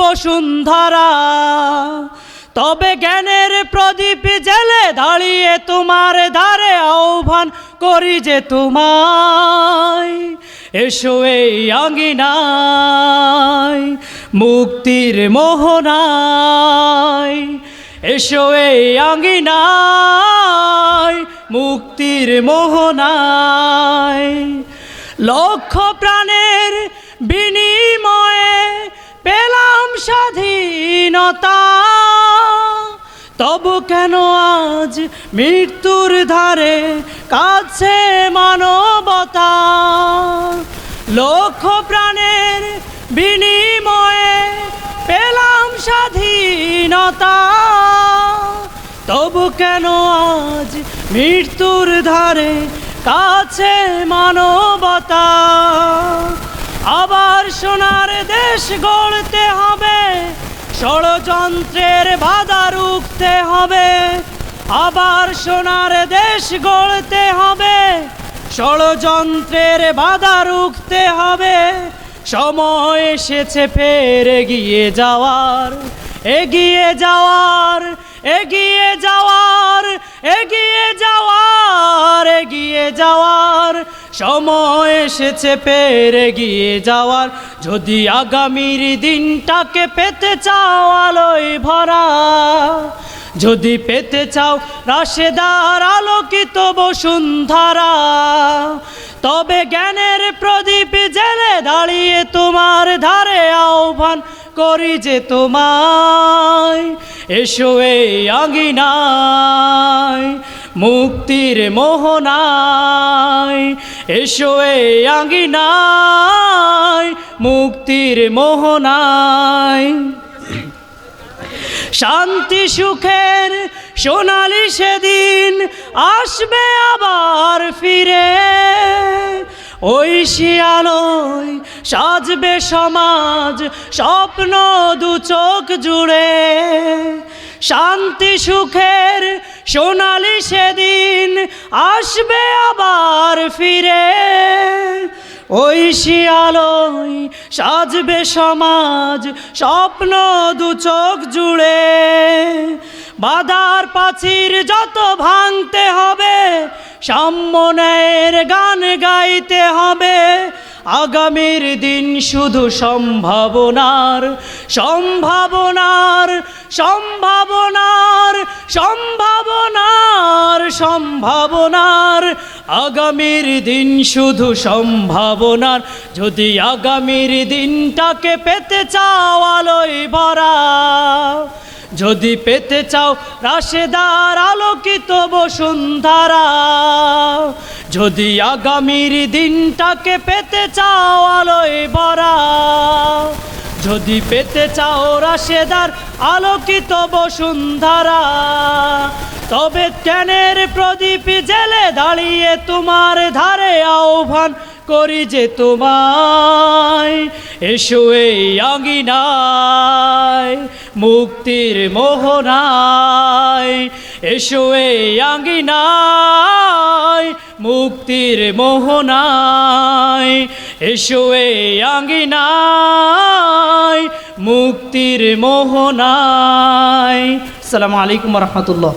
বসুন্ধরা, তবে জ্ঞানের প্রদীপ জেলে দাঁড়িয়ে তোমার ধারে আহ্বান করি যে তোমায়, এসো এই আঙ্গিনায় মুক্তির মোহনায়, এসো এই আঙ্গিনায় মুক্তির মোহনায়। লক্ষ প্রাণের বিনিময়ে স্বাধীনতা। তবু কেন আজ মৃত্যুর ধারে কাছে মানবতা? লক্ষ প্রাণের বিনিময়ে পেলাম স্বাধীনতা। তবু কেন আজ মৃত্যুর ধারে কাছে মানবতা? আবার সোনার দেশ গড়তে হবে ষড়যন্ত্রের বাধা রুখতে হবে। আবার সোনার দেশ গড়তে হবে। ষড়যন্ত্রের বাধা রুখতে হবে। সময় এসেছে ফের এগিয়ে যাওয়ার। এগিয়ে যাওয়ার এগিয়ে যাওয়ার এগিয়ে যাওয়ার এগিয়ে যাওয়ার। সময় এসেছে পেরে গিয়ে যাওয়ার। যদি আগামীর দিনটাকে পেতে চাও আলোয় ভরা, যদি পেতে চাও রাশেদার আলোকিত বসুন্ধরা, তবে জ্ঞানের প্রদীপ জেলে দাঁড়িয়ে তোমার ধারে আহ্বান করি যে তোমায়, এসো এই আঙ্গিনায় মুক্তির মোহনায়, এসো আঙ্গিনায় মুক্তির মোহনায়। শান্তি সুখের সোনালি সেদিন আসবে আবার ফিরে। ওই সাজবে সমাজ, স্বপ্ন দু চোখ জুড়ে। শান্তি সুখের সোনালি সেদিন আসবে আবার ফিরে। ওই শিয়ালয় সাজবে সমাজ, স্বপ্ন দু চোখ জুড়ে। বাধার পাচির যত ভাঙতে হবে সাম্যনের গান গাইতে হবে। আগামীর দিন শুধু সম্ভাবনার সম্ভাবনার সম্ভাবনার সম্ভাবনার সম্ভাবনার। আগামীর দিন শুধু সম্ভাবনার, যদি আগামীর দিনটাকে পেতে চাও আলোয় ভরা, যদি পেতে চাও রাশেদার আলোকিত বসুন্ধরা যদি আগামীর দিনটাকে পেতে চাও আলোয় ভরা, যদি পেতে চাও রাশেদার আলোকিত বসুন্ধরা, তবে জ্ঞানের প্রদীপ জেলে দাঁড়িয়ে তোমার ধারে আহ্বান করি যে তোমায়, এসো এই আঙ্গিনায় মুক্তির মোহনায় এসো এই আঙ্গিনায় মুক্তির মোহনায়। এসো এই আঙ্গিনায় মুক্তির মোহনায়। আসসালামু আলাইকুম রহমতুল্লাহ।